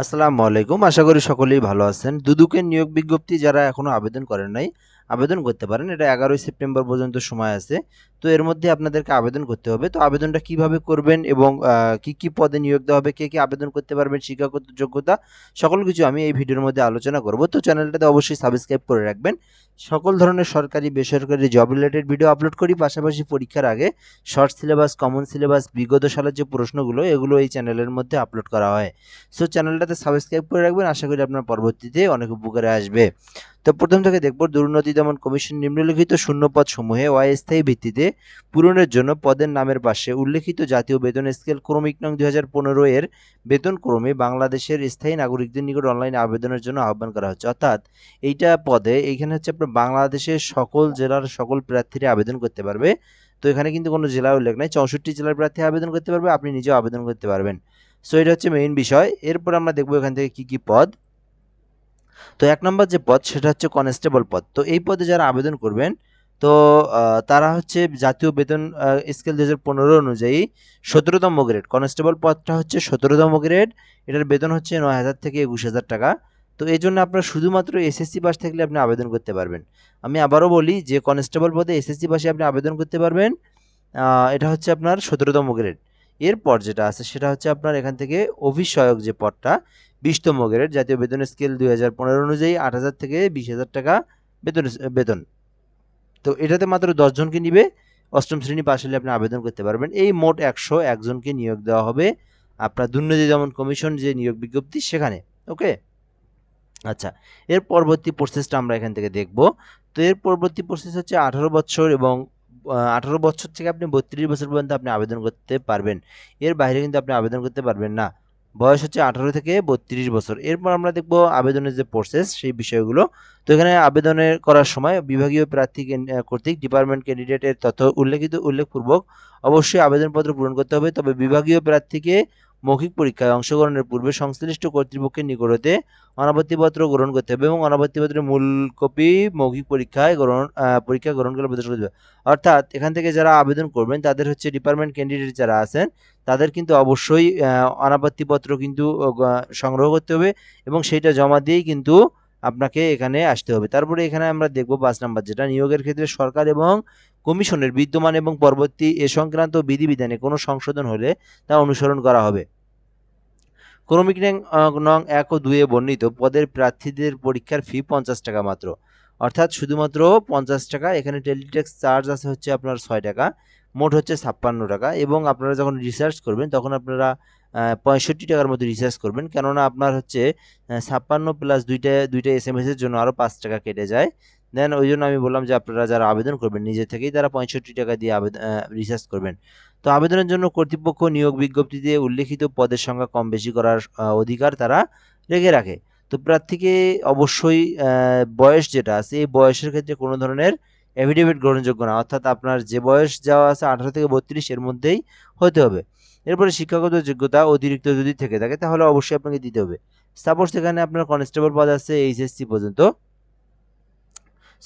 আসসালামু আলাইকুম। আশা করি সকলেই ভালো আছেন। দুদুকের নিয়োগ বিজ্ঞপ্তি যারা এখনও আবেদন করেন নাই, আবেদন করতে পারেন। এটা এগারোই সেপ্টেম্বর পর্যন্ত সময় আছে। তো এর মধ্যে আপনাদেরকে আবেদন করতে হবে। তো আবেদনটা কীভাবে করবেন এবং কি কি পদে নিয়োগ দেওয়া হবে, কে কে আবেদন করতে পারবেন, শিক্ষাগত যোগ্যতা, সকল কিছু আমি এই ভিডিওর মধ্যে আলোচনা করব। তো চ্যানেলটাতে অবশ্যই সাবস্ক্রাইব করে রাখবেন। সকল ধরনের সরকারি, বেসরকারি জব রিলেটেড ভিডিও আপলোড করি। পাশাপাশি পরীক্ষার আগে শর্ট সিলেবাস কমন সিলেবাস বিগত সালের যে প্রশ্নগুলো, এগুলো এই চ্যানেলের মধ্যে আপলোড করা হয়। সো চ্যানেলটাতে সাবস্ক্রাইব করে রাখবেন। আশা করি আপনার পরবর্তীতে অনেক উপকারে আসবে। তো প্রথম থেকে দেখব, দুর্নীতি দমন কমিশন নিম্নলিখিত শূন্যপদ সমূহে অস্থায়ী ভিত্তিতে পূরণের জন্য পদের নামের পাশে উল্লেখিত জাতীয় বেতন স্কেল ক্রমিক নং দুই হাজার পনেরো এর বেতন ক্রমে বাংলাদেশের স্থায়ী নাগরিকদের নিকট অনলাইনে আবেদনের জন্য আহ্বান করা হচ্ছে। অর্থাৎ এইটা পদে এইখানে হচ্ছে আপনার বাংলাদেশের সকল জেলার সকল প্রার্থীরা আবেদন করতে পারবে। তো এখানে কিন্তু কোনো জেলার উল্লেখ নাই, চৌষট্টি জেলার প্রার্থী আবেদন করতে পারবে, আপনি নিজেও আবেদন করতে পারবেন। সো এটা হচ্ছে মেইন বিষয়। এরপর আমরা দেখব এখান থেকে কি কি পদ। তো এক নম্বর যে পদ, সেটা হচ্ছে কনস্টেবল পদ। তো এই পদে যারা আবেদন করবেন তো তারা হচ্ছে জাতীয় বেতন স্কেল দু হাজার পনেরো অনুযায়ী সতেরোতম গ্রেড কনস্টেবল পদটা হচ্ছে সতেরোতম গ্রেড এটার বেতন হচ্ছে নয় হাজার থেকে একুশ হাজার টাকা। তো এই জন্য আপনার শুধুমাত্র এসএসসি পাস থাকলে আপনি আবেদন করতে পারবেন। আমি আবারও বলি যে কনস্টেবল পদে এসএসসি পাশে আপনি আবেদন করতে পারবেন এটা হচ্ছে আপনার সতেরোতম গ্রেড এরপর যেটা আছে সেটা হচ্ছে আপনার এখান থেকে সহায়ক যে পদটা, বিশতম গ্রেড জাতীয় বেতন স্কেল দুই হাজার পনেরো অনুযায়ী আট হাজার থেকে বিশ হাজার টাকা বেতন বেতন। তো এটাতে মাত্র দশজনকে নিবে। অষ্টম শ্রেণি পাশ হলে আপনি আবেদন করতে পারবেন। এই মোট একশো একজনকে নিয়োগ দেওয়া হবে। আপনার দুর্নীতি যেমন কমিশন যে নিয়োগ বিজ্ঞপ্তি, সেখানে। ওকে? আচ্ছা এর পরবর্তী প্রসেসটা আমরা এখান থেকে দেখব। তো এর পরবর্তী প্রসেস হচ্ছে আঠারো বছর এবং আঠারো বছর থেকে আপনি বত্রিশ বছর পর্যন্ত আপনি আবেদন করতে পারবেন। এর বাইরে কিন্তু আপনি আবেদন করতে পারবেন না। বয়স হচ্ছে আঠারো থেকে বত্রিশ বছর। এরপর আমরা দেখব আবেদনের যে প্রসেস সেই বিষয়গুলো। তো এখানে আবেদনের করার সময় বিভাগীয় প্রার্থী কর্তৃক ডিপার্টমেন্ট ক্যান্ডিডেটের তথ্য উল্লেখিত উল্লেখপূর্বক অবশ্যই আবেদনপত্র পূরণ করতে হবে। তবে বিভাগীয় প্রার্থীকে মৌখিক পরীক্ষায় অংশগ্রহণের পূর্বে সংশ্লিষ্ট কর্তৃপক্ষের নিকট হতে অনাপত্তিপত্র গ্রহণ করতে হবে এবং অনাপত্তিপত্রের মূল কপি মৌখিক পরীক্ষায় গ্রহণ পরীক্ষা গ্রহণ করে প্রদর্শন করতে হবে। অর্থাৎ এখান থেকে যারা আবেদন করবেন, তাদের হচ্ছে ডিপার্টমেন্ট ক্যান্ডিডেট যারা আছেন, তাদের কিন্তু অবশ্যই অনাপত্তিপত্র কিন্তু সংগ্রহ করতে হবে এবং সেইটা জমা দিয়েই কিন্তু আপনাকে এখানে আসতে হবে। তারপরে এখানে আমরা দেখব পাঁচ নাম্বার যেটা, নিয়োগের ক্ষেত্রে সরকার এবং কমিশনের বিদ্যমান এবং পরবর্তী এ সংক্রান্ত বিধিবিধানে কোনো সংশোধন হলে তা অনুসরণ করা হবে। ক্রমিক নং এক ও দুয়ে বর্ণিত পদের প্রার্থীদের পরীক্ষার ফি পঞ্চাশ টাকা মাত্র। অর্থাৎ শুধুমাত্র পঞ্চাশ টাকা, এখানে টেলিটেক্স চার্জ আছে হচ্ছে আপনার ছয় টাকা, মোট হচ্ছে ছাপ্পান্ন টাকা এবং আপনারা যখন রিসার্চ করবেন তখন আপনারা পঁয়ষট্টি টাকার মতো রিসার্চ করবেন। কেননা আপনার হচ্ছে ছাপ্পান্ন প্লাস দুইটা দুইটা এস এম এর জন্য আরও পাঁচ টাকা কেটে যায়। দেন ওই জন্য আমি বললাম যে আপনারা যারা আবেদন করবেন, নিজে থেকেই তারা পঁয়ষট্টি টাকা দিয়ে আবেদন রিচার্জ করবেন। তো আবেদনের জন্য কর্তৃপক্ষ নিয়োগ বিজ্ঞপ্তিতে উল্লেখিত পদের সংখ্যা কম বেশি করার অধিকার তারা রেখে রাখে। তো প্রার্থীকে অবশ্যই বয়স যেটা আছে, এই বয়সের ক্ষেত্রে কোনো ধরনের এফিডেভিট গ্রহণযোগ্য না। অর্থাৎ আপনার যে বয়স যাওয়া আছে আঠারো থেকে বত্রিশ, এর মধ্যেই হতে হবে। এরপরে শিক্ষাগত যোগ্যতা অতিরিক্ত যদি থেকে থাকে, তাহলে অবশ্যই আপনাকে দিতে হবে। সাপোজ সেখানে আপনার কনস্টেবল পদ আছে, এইচএসসি পর্যন্ত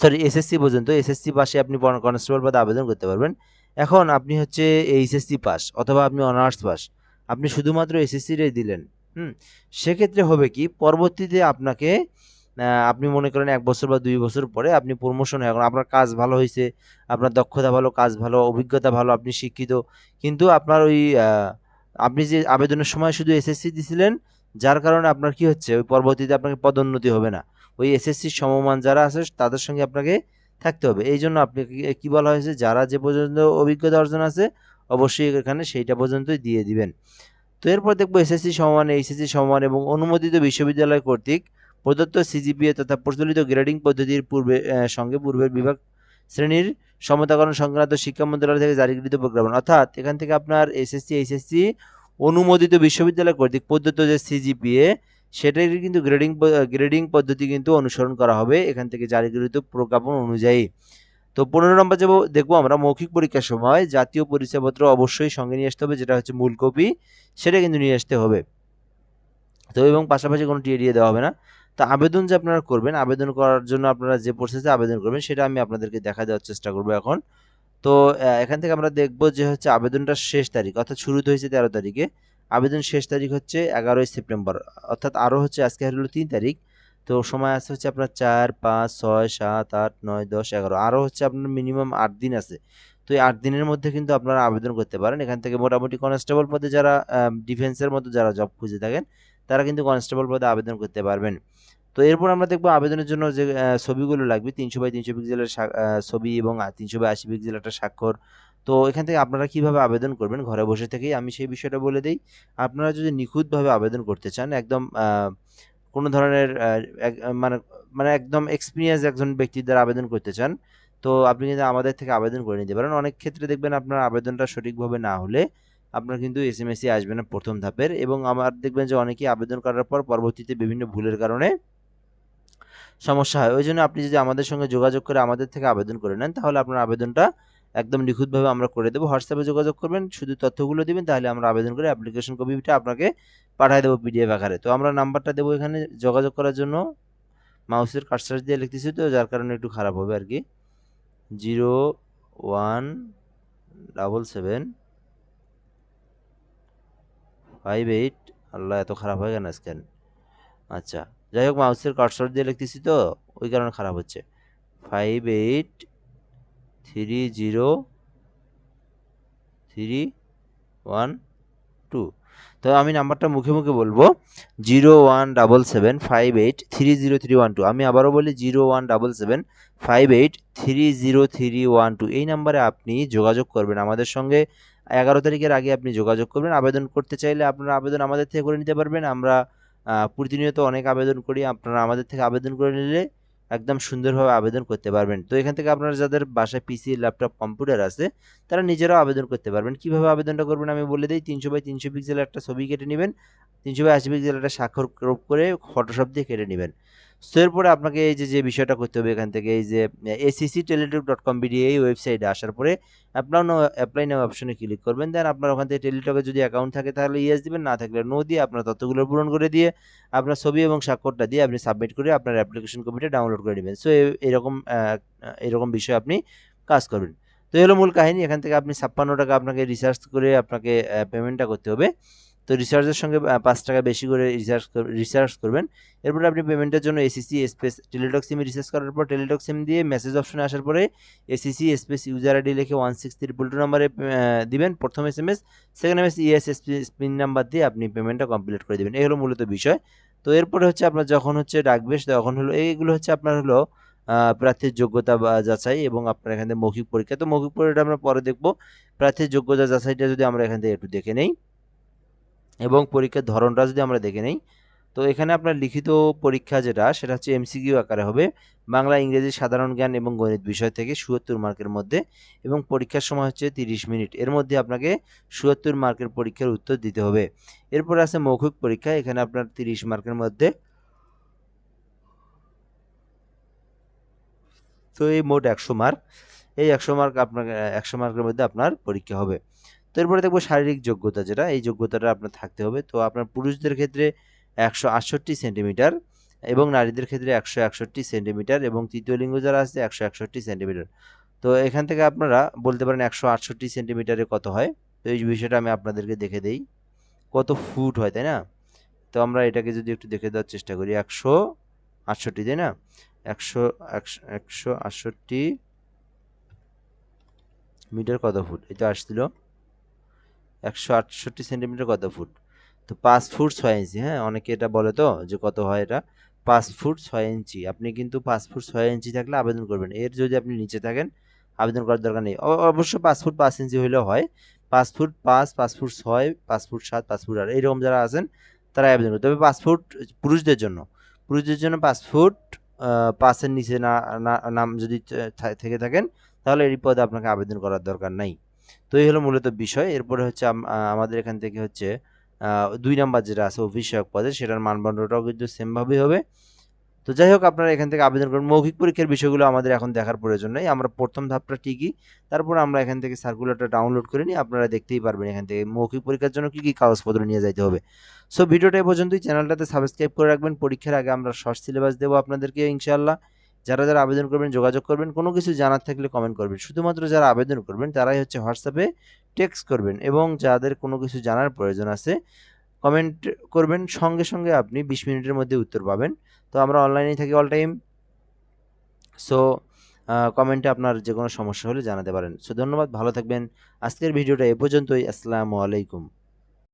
সরি এসএসসি পর্যন্ত এসএসসি পাশে আপনি কনস্টেবল পদে আবেদন করতে পারবেন। এখন আপনি হচ্ছে এইচএসসি পাস, অথবা আপনি অনার্স পাস। আপনি শুধুমাত্র এসএসসি দিলেন, হুম? সেক্ষেত্রে হবে কি, পরবর্তীতে আপনাকে আপনি মনে করেন এক বছর বা দুই বছর পরে আপনি প্রমোশন হয়ে এখন আপনার কাজ ভালো হয়েছে, আপনার দক্ষতা ভালো, কাজ ভালো, অভিজ্ঞতা ভালো, আপনি শিক্ষিত। কিন্তু আপনার ওই আপনি যে আবেদনের সময় শুধু এসএসসি দিছিলেন, যার কারণে আপনার কি হচ্ছে, ওই পরবর্তীতে আপনাকে পদোন্নতি হবে না। ওই এসএসসি সমমান যারা আছে, তাদের সঙ্গে আপনাকে থাকতে হবে। এই জন্য আপনাকে কি- কি বলা হয়েছে? যারা যে পর্যন্ত অভিজ্ঞতা অর্জন আছে, অবশ্যই এখানে সেইটা পর্যন্তই দিয়ে দিবেন। তো এরপর দেখব এসএসসি সমমান এইচএসসি সমমান এবং অনুমোদিত বিশ্ববিদ্যালয় কর্তৃক প্রদত্ত সিজিপিএ তথা প্রচলিত গ্রেডিং পদ্ধতির পূর্বে সঙ্গে পূর্বের বিভাগ শ্রেণির সমতাকরণ সংক্রান্ত শিক্ষা মন্ত্রণালয় থেকে জারিকৃত প্রজ্ঞাপন। অর্থাৎ এখান থেকে আপনার এসএসসি এইচএসসি অনুমোদিত বিশ্ববিদ্যালয় কর্তৃক প্রদত্ত যে সিজিপিএ সেটার কিন্তু গ্রেডিং গ্রেডিং পদ্ধতি কিন্তু অনুসরণ করা হবে এখান থেকে জারিকৃত প্রজ্ঞাপন অনুযায়ী। তো পনেরো নম্বর যাব দেখব আমরা মৌখিক পরীক্ষার সময় জাতীয় পরিচয়পত্র অবশ্যই সঙ্গে নিয়ে আসতে হবে, যেটা হচ্ছে মূল কপি, সেটা কিন্তু নিয়ে আসতে হবে। তো এবং পাশাপাশি কোনো টিএ দেওয়া হবে না। তো আবেদন যে আপনারা করবেন, আবেদন করার জন্য আপনারা যে প্রসেসে আবেদন করবেন, সেটা আমি আপনাদেরকে দেখা দেওয়ার চেষ্টা করব এখন। তো এখান থেকে আমরা দেখব যে হচ্ছে আবেদনটা শেষ তারিখ, অর্থাৎ শুরু তো হয়েছে তেরো তারিখে। আবেদন শেষ তারিখ হচ্ছে এগারোই সেপ্টেম্বর। অর্থাৎ আরও হচ্ছে, আজকে হলো তিন তারিখ। তো সময় আছে হচ্ছে আপনার চার, পাঁচ, ছয়, সাত, আট, নয়, দশ, এগারো। আরও হচ্ছে আপনার মিনিমাম আট দিন আছে। তো এই আট দিনের মধ্যে কিন্তু আপনারা আবেদন করতে পারেন। এখান থেকে মোটামুটি কনস্টেবল পদে যারা ডিফেন্সের মতো যারা জব খুঁজে থাকেন, তারা কিন্তু কনস্টেবল পদে আবেদন করতে পারবেন। তো এরপর আমরা দেখব আবেদনের জন্য যে ছবিগুলো লাগবে। তিনশো বাই তিনশো পিক্সেলের ছবি এবং তিনশো বাই আশি পিক্সেল একটা স্বাক্ষর। তো এখান থেকে আপনারা কীভাবে আবেদন করবেন? ঘরে বসে থেকেই আমি সেই বিষয়টা বলে দিই। আপনারা যদি নিখুঁতভাবে আবেদন করতে চান, একদম কোনো ধরনের মানে মানে একদম এক্সপিরিয়েন্স একজন ব্যক্তির দ্বারা আবেদন করতে চান, তো আপনি কিন্তু আমাদের থেকে আবেদন করে নিতে পারেন। অনেক ক্ষেত্রে দেখবেন আপনার আবেদনটা সঠিকভাবে না হলে আপনার কিন্তু এস এম এসই আসবে না প্রথম ধাপের এবং আমার দেখবেন যে অনেকেই আবেদন করার পর পরবর্তীতে বিভিন্ন ভুলের কারণে সমস্যা হয়। ওই জন্য আপনি যদি আমাদের সঙ্গে যোগাযোগ করে আমাদের থেকে আবেদন করে নেন, তাহলে আপনার আবেদনটা একদম নিখুঁতভাবে আমরা করে দেবো। হোয়াটসঅ্যাপে যোগাযোগ করবেন, শুধু তথ্যগুলো দিবেন, তাহলে আমরা আবেদন করে অ্যাপ্লিকেশন কপিটা আপনাকে পাঠিয়ে দেবো পিডিএফ আকারে। তো আমরা নাম্বারটা দেবো এখানে যোগাযোগ করার জন্য। মাউসের কাটসার্চ দিয়ে লিখতেছি তো, যার কারণে একটু খারাপ হবে আর কি zero one double seven five eight, Allah এত খারাপ হয়ে গেল স্ক্যান আচ্ছা যাই হোক, মাউসের কাটসার দিয়ে লিখতেছি তো, ওই কারণে খারাপ হচ্ছে। Five eight three zero three one two তো আমি নাম্বারটা মুখে মুখে বলব zero one double seven five eight three zero three one two আমি আবারও বলি zero one double seven five eight three zero three one two এই নাম্বারে আপনি যোগাযোগ করবেন। আমাদের সঙ্গে এগারো তারিখের আগে আপনি যোগাযোগ করবেন। আবেদন করতে চাইলে আপনারা আবেদন আমাদের থেকে করে নিতে পারবেন। আমরা প্রতিনিয়ত অনেক আবেদন করি। আপনারা আমাদের থেকে আবেদন করে নিলে একদম সুন্দরভাবে আবেদন করতে পারবেন। তো এখান থেকে আপনারা যাদের বাসায় পিসি ল্যাপটপ কম্পিউটার আছে, তারা নিজেরাও আবেদন করতে পারবেন। কীভাবে আবেদনটা করবেন আমি বলে দিই, তিনশো বাই তিনশো পিক্সেল একটা ছবি কেটে নেবেন, তিনশো বাই আশি পিক্সেল একটা স্বাক্ষর করে ফটোশপ দিয়ে কেটে নেবেন। তো এরপরে আপনাকে এই যে যে বিষয়টা করতে হবে এখান থেকে, এই যে ACC Teletalk dot com BD এই ওয়েবসাইটে আসার পরে আপনার অ্যাপ্লাই নাও অপশনে ক্লিক করবেন। দেন আপনার ওখান থেকে টেলিটকে যদি অ্যাকাউন্ট থাকে তাহলে ইয়েস দিবেন, না থাকলে নো দিয়ে আপনার তথ্যগুলো পূরণ করে দিয়ে আপনার ছবি এবং স্বাক্ষরটা দিয়ে আপনি সাবমিট করে আপনার অ্যাপ্লিকেশন কপিটা ডাউনলোড করে নেবেন। সো এরকম এরকম বিষয়ে আপনি কাজ করবেন। তো এই হলো মূল কাহিনী। এখান থেকে আপনি ছাপ্পান্ন টাকা আপনাকে রিচার্জ করে আপনাকে পেমেন্টটা করতে হবে। তো রিচার্জের সঙ্গে পাঁচ টাকা বেশি করে রিচার্জ রিচার্জ করবেন। এরপরে আপনি পেমেন্টের জন্য এসিসি স্পেস টেলিটক সিমে রিচার্জ করার পর টেলিটক সিম দিয়ে মেসেজ অপশনে আসার পরে এসিসি স্পেস ইউজার আইডি লিখে ওয়ান সিক্স ট্রিপল টু নাম্বারে দিবেন। প্রথম S M S second M S E S pin number দিয়ে আপনি পেমেন্টটা কমপ্লিট করে দেবেন। এই হলো মূলত বিষয়। তো এরপরে হচ্ছে আপনার যখন হচ্ছে ডাকবে তখন হলো, এইগুলো হচ্ছে আপনার হলো প্রার্থীর যোগ্যতা যাচাই এবং আপনার এখান থেকে মৌখিক পরীক্ষা। তো মৌখিক পরীক্ষাটা আমরা পরে দেখব। প্রার্থীর যোগ্যতা যাচাইটা যদি আমরা এখান থেকে একটু দেখে নেই। এবং পরীক্ষার ধরনটা যদি আমরা দেখে নেই, তো এখানে আপনার লিখিত পরীক্ষা যেটা, সেটা হচ্ছে এমসিকিউ আকারে হবে। বাংলা, ইংরেজি, সাধারণ জ্ঞান এবং গণিত বিষয় থেকে সুয়াত্তর মার্কের মধ্যে এবং পরীক্ষার সময় হচ্ছে তিরিশ মিনিট। এর মধ্যে আপনাকে সুয়াত্তর মার্কের পরীক্ষার উত্তর দিতে হবে। এরপর আছে মৌখিক পরীক্ষা, এখানে আপনার তিরিশ মার্কের মধ্যে। তো এই মোট একশো মার্ক, এই একশো মার্ক আপনার একশো মার্কের মধ্যে আপনার পরীক্ষা হবে। তো এরপরে দেখব শারীরিক যোগ্যতা যেটা, এই যোগ্যতাটা আপনার থাকতে হবে। তো আপনার পুরুষদের ক্ষেত্রে একশো আটষট্টি সেন্টিমিটার এবং নারীদের ক্ষেত্রে একশো একষট্টি সেন্টিমিটার এবং তৃতীয় লিঙ্গ যারা আছে, একশো একষট্টি সেন্টিমিটার। তো এখান থেকে আপনারা বলতে পারেন একশো আটষট্টি সেন্টিমিটারে কত হয়? তো এই বিষয়টা আমি আপনাদেরকে দেখে দেই। কত ফুট হয়, তাই না? তো আমরা এটাকে যদি একটু দেখে দেওয়ার চেষ্টা করি, একশো আটষট্টি, তাই না? একশো একশো আটষট্টি মিটার কত ফুট? এটা আসছিল। একশো আটষট্টি সেন্টিমিটার কত ফুট? তো পাঁচ ফুট ছয় ইঞ্চি হ্যাঁ? অনেকে এটা বলে তো যে কত হয় এটা? পাঁচ ফুট ছয় ইঞ্চি। আপনি কিন্তু পাঁচ ফুট ছয় ইঞ্চি থাকলে আবেদন করবেন। এর যদি আপনি নিচে থাকেন, আবেদন করার দরকার নেই। অবশ্য পাঁচ ফুট পাঁচ ইঞ্চি হলেও হয়। পাঁচ ফুট পাঁচ পাঁচ ফুট ছয়, পাঁচ ফুট সাত, পাঁচ ফুট আট, এইরকম যারা আছেন তারা আবেদন করবে তবে পাঁচ ফুট পুরুষদের জন্য পুরুষদের জন্য পাঁচ ফুট পাঁচের নিচে না- নাম যদি থেকে থাকেন, তাহলে এই পদে আপনাকে আবেদন করার দরকার নাই। তো এই হলো মূলত বিষয়। এরপরে হচ্ছে আমাদের এখান থেকে হচ্ছে দুই নাম্বার যেটা আছে সহায়ক পদে, সেটার মানদণ্ডটাও কিন্তু সেমভাবেই হবে। তো যাই হোক, আপনারা এখান থেকে আবেদন করুন। মৌখিক পরীক্ষার বিষয়গুলো আমাদের এখন দেখার প্রয়োজন নেই। আমরা প্রথম ধাপটা ঠিকই। তারপর আমরা এখান থেকে সার্কুলারটা ডাউনলোড করে নিই আপনারা দেখতেই পারবেন এখান থেকে মৌখিক পরীক্ষার জন্য কি কি কাগজপত্র নিয়ে যাইতে হবে। সো ভিডিওটা এই পর্যন্তই। চ্যানেলটাতে সাবস্ক্রাইব করে রাখবেন। পরীক্ষার আগে আমরা শর্ট সিলেবাস দেবো আপনাদেরকে, ইনশাআল্লাহ। যারা যারা আবেদন করবেন, যোগাযোগ করবেন, কোনো কিছু জানার থাকলে কমেন্ট করবেন। শুধুমাত্র যারা আবেদন করবেন, তারাই হচ্ছে হোয়াটসঅ্যাপে টেক্সট করবেন এবং যাদের কোনো কিছু জানার প্রয়োজন আছে কমেন্ট করবেন। সঙ্গে সঙ্গে আপনি বিশ মিনিটের মধ্যে উত্তর পাবেন। তো আমরা অনলাইনেই থাকি অল টাইম সো কমেন্টে আপনার যে কোনো সমস্যা হলে জানাতে পারেন। সো ধন্যবাদ। ভালো থাকবেন। আজকের ভিডিওটা এ পর্যন্তই। আসসালামু আলাইকুম।